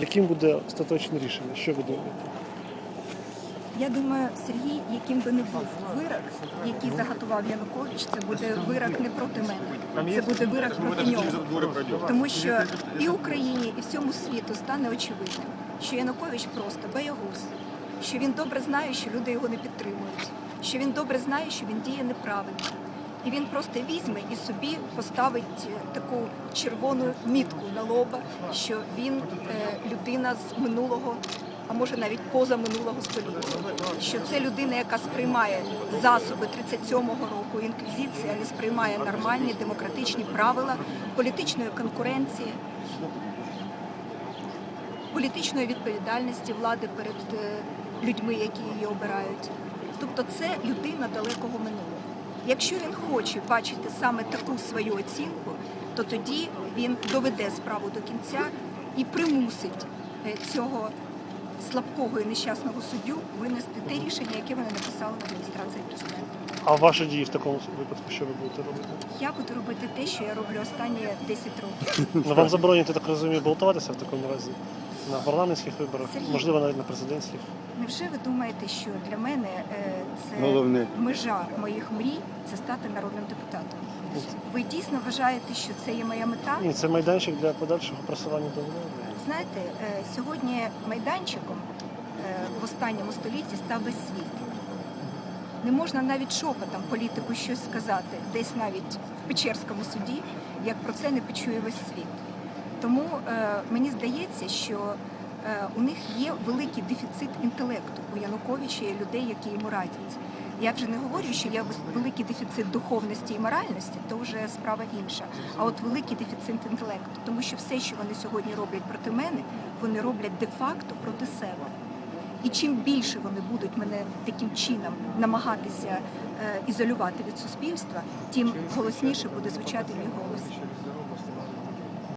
Яким буде остаточне рішення? Що ви думаєте? Я думаю, Сергій, яким би не був вирок, який заготував Янукович, це буде вирок не проти мене, це буде вирок проти нього. Тому що і Україні, і всьому світу стане очевидним, що Янукович просто боягуз, що він добре знає, що люди його не підтримують, що він добре знає, що він діє неправильно. І він просто візьме і собі поставить е, таку червону мітку на лоба, що він е, людина з минулого, а може навіть поза минулого століття. Що це людина, яка сприймає засоби 37-го року інквізиції, а не сприймає нормальні демократичні правила політичної конкуренції, політичної відповідальності влади перед е, людьми, які її обирають. Тобто це людина далекого минулого. Якщо він хоче бачити саме таку свою оцінку, то тоді він доведе справу до кінця і примусить е, цього слабкого і нещасного суддю винести те рішення, яке вони написали в адміністрації президента. А ваші дії в такому випадку, що ви будете робити? Я буду робити те, що я роблю останні 10 років. Ну, вам заборонять, я так розумію, балотуватися в такому разі на парламентських виборах, Сергій. можливо, навіть на президентських. Невже ви думаєте, що для мене е, це Головне. межа моїх мрій це стати народним депутатом? Ви дійсно вважаєте, що це є моя мета? Ні, це майданчик для подальшого просування до влади. Знаєте, е, сьогодні майданчиком е, в останньому столітті став весь світ. Не можна навіть шепотом політику щось сказати, десь навіть в Печерському суді, як про це не почує весь світ. Тому е, мені здається, що е, у них є великий дефіцит інтелекту у Януковича і людей, які йому радять. Я вже не говорю, що є великий дефіцит духовності і моральності, то вже справа інша. А от великий дефіцит інтелекту, тому що все, що вони сьогодні роблять проти мене, вони роблять де-факто проти себе. І чим більше вони будуть мене таким чином намагатися е, ізолювати від суспільства, тим голосніше буде звучати мій голос.